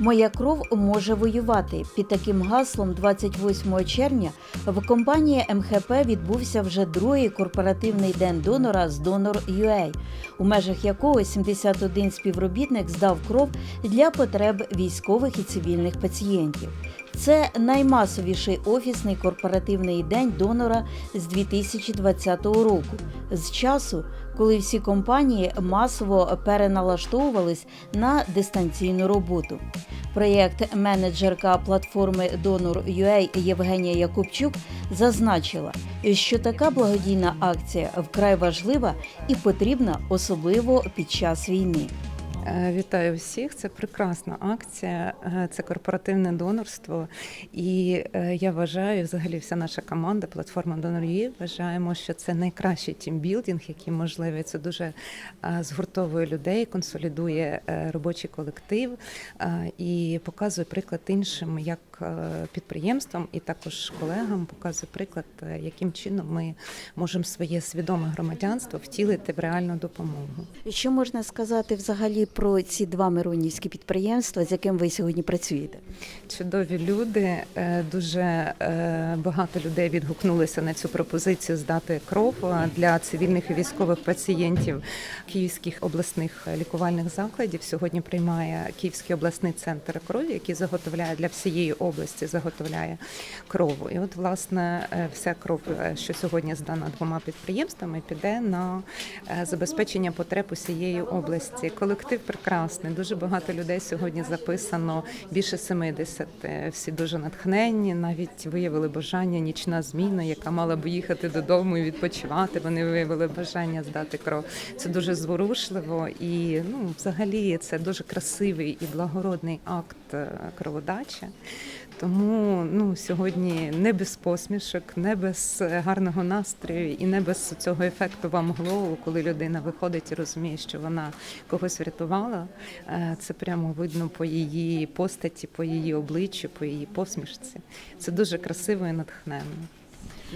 Моя кров може воювати. Під таким гаслом 28 червня в компанії МХП відбувся вже другий корпоративний день донора з Donor.ua, у межах якого 71 співробітник здав кров для потреб військових і цивільних пацієнтів. Це наймасовіший офісний корпоративний день донора з 2020 року, з часу, коли всі компанії масово переналаштовувались на дистанційну роботу. Проєкт менеджерка платформи Donor.ua Євгенія Якубчук зазначила, що така благодійна акція вкрай важлива і потрібна особливо під час війни. Е, Вітаю всіх! Це прекрасна акція, е, це корпоративне донорство. І е, я вважаю, взагалі, вся наша команда, платформа Donor.ua, вважаємо, що це найкращий тімбілдинг, який можливий. Це дуже згуртовує людей, консолідує робочий колектив і показує приклад іншим, як підприємствам і також колегам показує приклад, яким чином ми можемо своє свідоме громадянство втілити в реальну допомогу. Що можна сказати взагалі про ці два миронівські підприємства, з яким ви сьогодні працюєте? Чудові люди. Е, Дуже е, багато людей відгукнулися на цю пропозицію здати кров е, для цивільних і військових пацієнтів київських обласних лікувальних закладів. Сьогодні приймає Київський обласний центр крові, який заготовляє для всієї області, заготовляє кров. І от власне вся кров, що сьогодні здана двома підприємствами, піде на забезпечення потреб усієї області. Колектив прекрасний. Дуже багато людей сьогодні записано більше 70. Е, Всі дуже натхненні, навіть виявили бажання нічна зміна, яка мала б їхати додому і відпочивати. Вони виявили бажання здати кров. Це дуже зворушливо і ну, взагалі це дуже красивий і благородний акт е, кроводачі. Тому ну сьогодні не без посмішок, не без е, гарного настрою і не без цього ефекту вам голову, коли людина виходить і розуміє, що вона когось врятувала. Е, Це прямо видно по її постаті, по її обличчю, по її посмішці. Це дуже красиво і натхненно.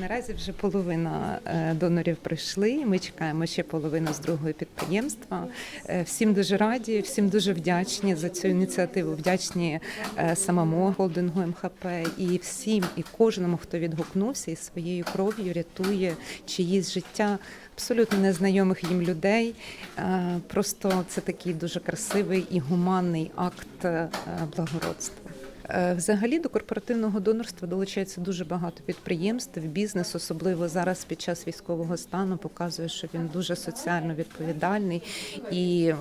Наразі вже половина е, донорів прийшли. Ми чекаємо ще половину з другого підприємства. Е, Всім дуже раді, всім дуже вдячні за цю ініціативу. Вдячні е, самому холдингу МХП і всім, і кожному, хто відгукнувся і своєю кров'ю рятує чиїсь життя. Абсолютно незнайомих їм людей. Просто це такий дуже красивий і гуманний акт благородства. Е, Взагалі до корпоративного донорства долучається дуже багато підприємств. Бізнес, особливо зараз під час військового стану, показує, що він дуже соціально відповідальний і е,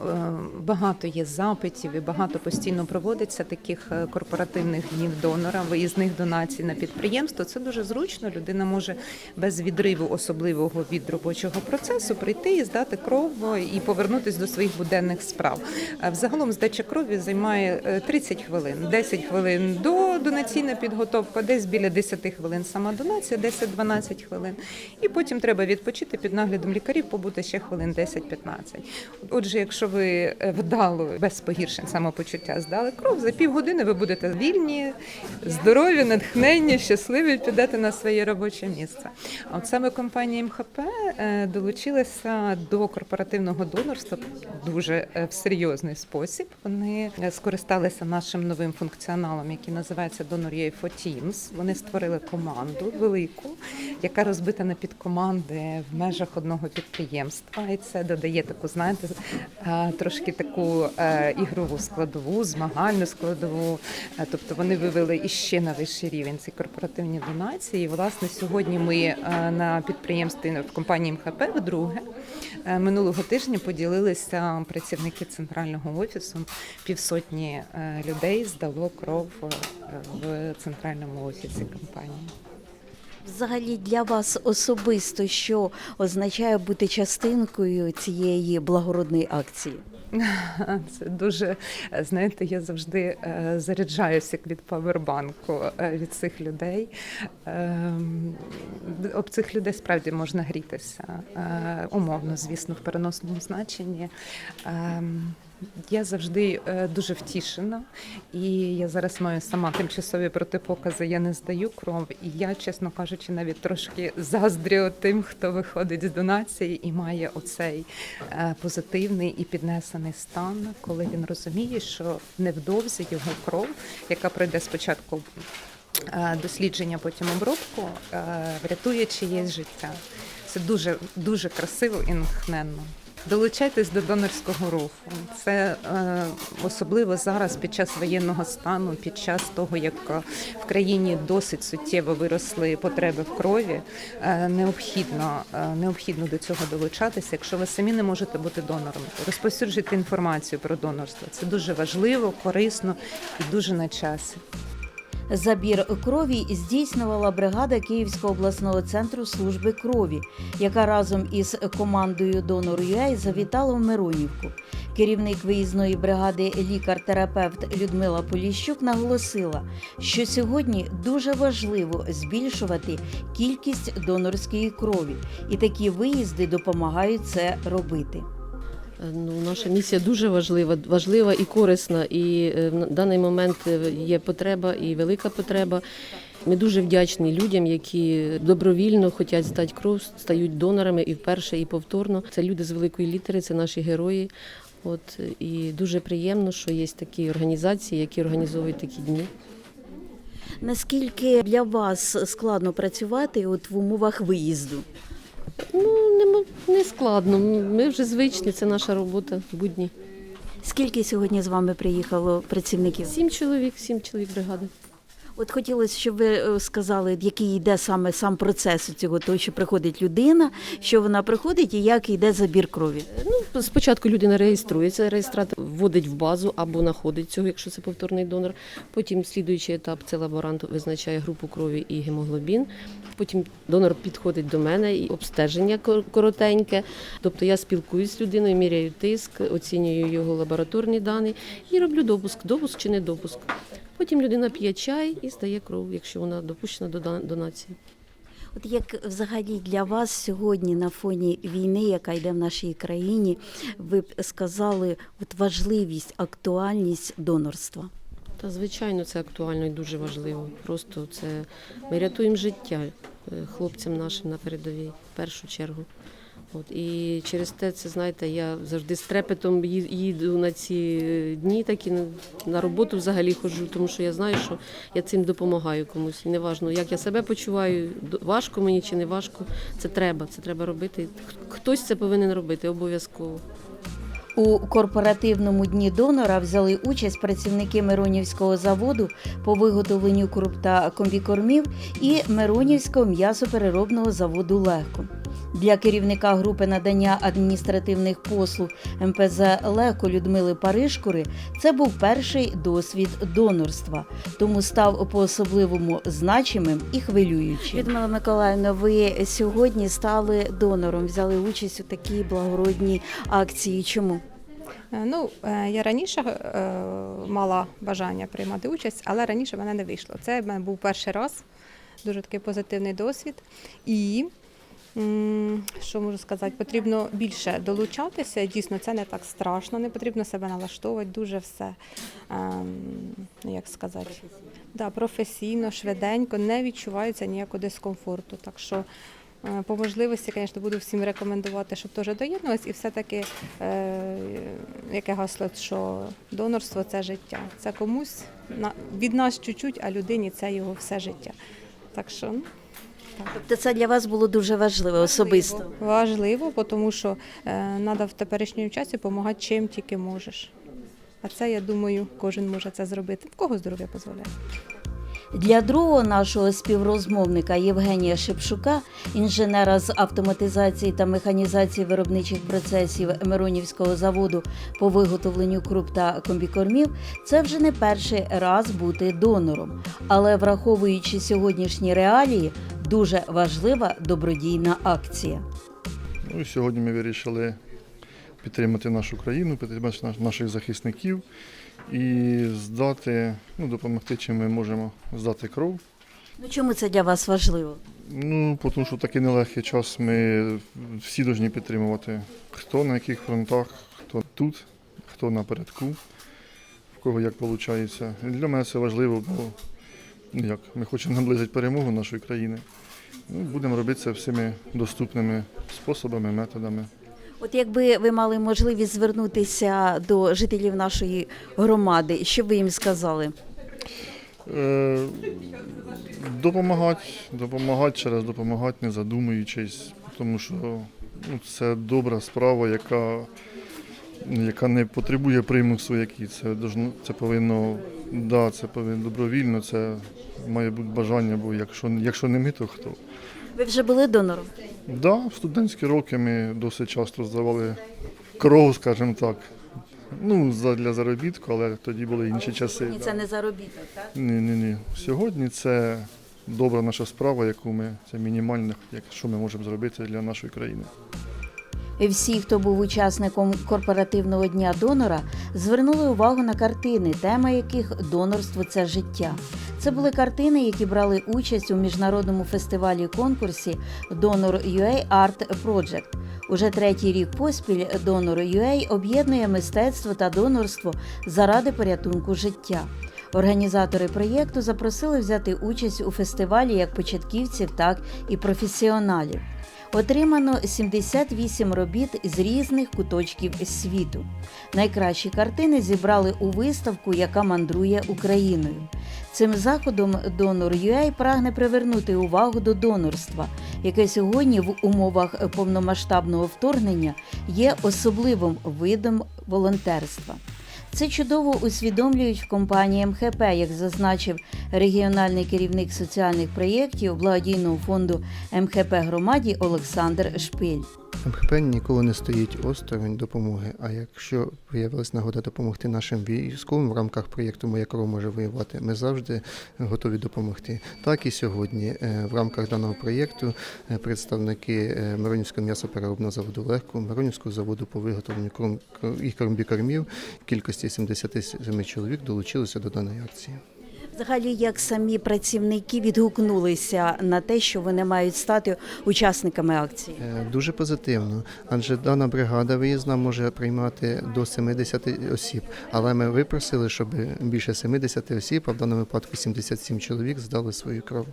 багато є запитів, і багато постійно проводиться таких е, корпоративних днів донора, виїзних донацій на підприємство. Це дуже зручно. Людина може без відриву особливого від робочого процесу прийти і здати кров і повернутися до своїх буденних справ. Взагалом здача крові займає е, 30 хвилин, 10 хвилин до донаційна підготовка, десь біля 10 хвилин сама донація, 10-12 хвилин. І потім треба відпочити під наглядом лікарів, побути ще хвилин 10-15. Отже, якщо ви е, вдало без погіршень самопочуття здали кров, за півгодини ви будете вільні, здорові, натхненні, щасливі, підете на своє робоче місце. А от саме компанія МХП е, долучилася до корпоративного донорства дуже е, в серйозний спосіб. Вони скористалися нашим новим функціоналом, який називається Donor.ua for Teams. Вони створили команду велику, яка розбита на підкоманди в межах одного підприємства. І це додає таку, знаєте, е, трошки таку е, ігрову складову, змагальну складову. Е, Тобто вони вивели іще на вищий рівень ці корпоративні донації. І, власне, сьогодні ми на підприємстві в компанії МХП вдруге минулого тижня поділилися працівники центрального офісу. Півсотні людей здало кров в центральному офісі компанії. Взагалі для вас особисто, що означає бути частинкою цієї благородної акції? Це дуже знаєте, я завжди е, заряджаюся від павербанку е, від цих людей. Ем, Об цих людей справді можна грітися. Е, Умовно, звісно, в переносному значенні. Я завжди е, дуже втішена, і я зараз маю сама тимчасові протипокази. Я не здаю кров. І я, чесно кажучи, навіть трошки заздрю тим, хто виходить з донації і має оцей е, позитивний і піднесений стан, коли він розуміє, що невдовзі його кров, яка пройде спочатку е, дослідження, потім обробку, врятує чиєсь життя. Це дуже дуже красиво і натхненно. Долучайтесь до донорського руху. Це е, особливо зараз під час воєнного стану, під час того, як е, в країні досить суттєво виросли потреби в крові. Е, необхідно, е, необхідно до цього долучатися. Якщо ви самі не можете бути донором, розповсюджуйте інформацію про донорство. Це дуже важливо, корисно і дуже на часі. Забір крові здійснювала бригада Київського обласного центру служби крові, яка разом із командою Донор ЮА завітала в Миронівку. Керівник виїзної бригади лікар-терапевт Людмила Поліщук наголосила, що сьогодні дуже важливо збільшувати кількість донорської крові, і такі виїзди допомагають це робити. Ну, наша місія дуже важлива, важлива і корисна. І е, в даний момент е, є потреба і велика потреба. Ми дуже вдячні людям, які добровільно хочуть здати кров, стають донорами і вперше, і повторно. Це люди з великої літери, це наші герої. От і дуже приємно, що є такі організації, які організовують такі дні. Наскільки для вас складно працювати от в умовах виїзду? Ну не, не складно. Ми вже звичні, це наша робота будні. Скільки сьогодні з вами приїхало працівників? Сім чоловік, сім чоловік бригади. От хотілося, щоб ви е, сказали, який йде саме сам процес цього, того, що приходить людина, що вона приходить і як йде забір крові. Ну, спочатку людина реєструється, реєстратор вводить в базу або знаходить цього, якщо це повторний донор. Потім слідуючий етап це лаборант визначає групу крові і гемоглобін. Потім донор підходить до мене і обстеження кор- коротеньке. Тобто я спілкуюсь з людиною, міряю тиск, оцінюю його лабораторні дані і роблю допуск, допуск чи не допуск. Потім людина п'є чай і здає кров, якщо вона допущена до донації. От як взагалі для вас сьогодні на фоні війни, яка йде в нашій країні, ви б сказали от важливість, актуальність донорства? Та звичайно, це актуально і дуже важливо. Просто це ми рятуємо життя е, хлопцям нашим на передовій в першу чергу. От і через те, це знаєте, я завжди з трепетом їду на ці е, дні, такі на- роботу взагалі ходжу, тому що я знаю, що я цим допомагаю комусь. Неважно, як я себе почуваю, важко мені чи не важко. Це треба, це треба робити. Хтось це повинен робити обов'язково. У корпоративному дні донора взяли участь працівники Миронівського заводу по виготовленню круп та комбікормів і Миронівського м'ясопереробного заводу Легко. Для керівника групи надання адміністративних послуг МПЗ Леко Людмили Паришкури це був перший досвід донорства, тому став по-особливому значимим і хвилюючим. Людмила Миколаївна, ви сьогодні стали донором, взяли участь у такій благородній акції. Чому? Е, Ну, е, я раніше е, мала бажання приймати участь, але раніше мене не вийшло. Це в мене був перший раз, дуже такий позитивний досвід. І що можу сказати, потрібно більше долучатися. Дійсно, це не так страшно, не потрібно себе налаштовувати, дуже все, ем, ну, як сказати, да, професійно, швиденько, не відчувається ніякого дискомфорту. Так що Е, По можливості, звісно, буду всім рекомендувати, щоб теж доєднувалися. І все-таки е, яке гасло, що донорство це життя. Це комусь від нас чуть-чуть, а людині це його все життя. Так що ну, Тобто це для вас було дуже важливо особисто. важливо, тому що треба в теперішньому часі допомагати чим тільки можеш. А це, я думаю, кожен може це зробити. В кого здоров'я дозволяє. Для другого нашого співрозмовника Євгенія Шепшука, інженера з автоматизації та механізації виробничих процесів Миронівського заводу по виготовленню круп та комбікормів, це вже не перший раз бути донором. Але враховуючи сьогоднішні реалії, дуже важлива добродійна акція. Ну і сьогодні ми вирішили підтримати нашу країну, підтримати наших захисників і здати, ну, допомогти, чим ми можемо здати кров. Ну чому це для вас важливо? Ну, тому що такий нелегкий час ми всі повинні підтримувати. Хто на яких фронтах, хто тут, хто напередку, в кого як виходить. Для мене це важливо, бо як, ми хочемо наблизити перемогу нашої країни. Ну, будемо робити це всіми доступними способами, методами. От якби ви мали можливість звернутися до жителів нашої громади, що б ви їм сказали? Е, допомагати, допомагати через допомагати, не задумуючись, тому що ну, це добра справа, яка, яка не потребує примусу, який це должно, це повинно, да, це повинно добровільно, це має бути бажання, бо якщо, якщо не ми, то хто? Ви вже були донором? Да, в студентські роки ми досить часто здавали кров, скажімо так. Ну, для заробітку, але тоді були інші часи. Ні, да. це не заробіток, так? Ні, ні, ні. Сьогодні це добра наша справа, яку ми це мінімальне, що ми можемо зробити для нашої країни. Всі, хто був учасником корпоративного дня донора, звернули увагу на картини, тема яких донорство це життя. Це були картини, які брали участь у міжнародному фестивалі конкурсі Donor UA Art Project. Уже третій рік поспіль Donor UA об'єднує мистецтво та донорство заради порятунку життя. Організатори проєкту запросили взяти участь у фестивалі як початківців, так і професіоналів. Отримано 78 робіт з різних куточків світу. Найкращі картини зібрали у виставку, яка мандрує Україною. Цим заходом Donor.ua прагне привернути увагу до донорства, яке сьогодні в умовах повномасштабного вторгнення є особливим видом волонтерства. Це чудово усвідомлюють в компанії МХП, як зазначив регіональний керівник соціальних проєктів благодійного фонду МХП громаді Олександр Шпиль. МХП ніколи не стоїть осторонь допомоги. А якщо виявилась нагода допомогти нашим військовим в рамках проєкту Моя кров може воювати, ми завжди готові допомогти. Так і сьогодні е, в рамках даного проєкту е, представники е, Миронівського м'ясопереробного заводу Легко, Миронівського заводу по виготовленню кром і комбікормів в кількості 77 чоловік долучилися до даної акції. Взагалі, як самі працівники відгукнулися на те, що вони мають стати учасниками акції? Е, Дуже позитивно, адже дана бригада виїзна може приймати до 70 осіб. Але ми випросили, щоб більше 70 осіб, а в даному випадку 77 чоловік здали свою кров.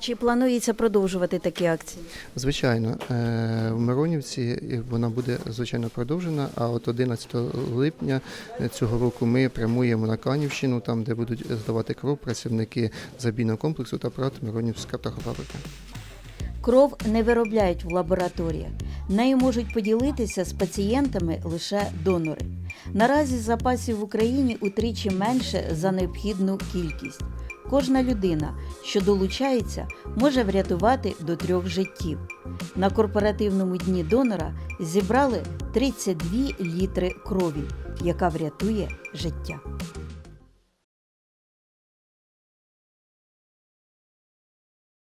Чи планується продовжувати такі акції? Звичайно, е, в Миронівці вона буде звичайно продовжена. А от 11 липня цього року ми прямуємо на Канівщину, там де будуть здавати кров працівники забійного комплексу та ПРАТ Миронівська птахофабрика. Кров не виробляють в лабораторіях. Нею можуть поділитися з пацієнтами лише донори. Наразі запасів в Україні утричі менше за необхідну кількість. Кожна людина, що долучається, може врятувати до трьох життів. На корпоративному дні донора зібрали 32 літри крові, яка врятує життя.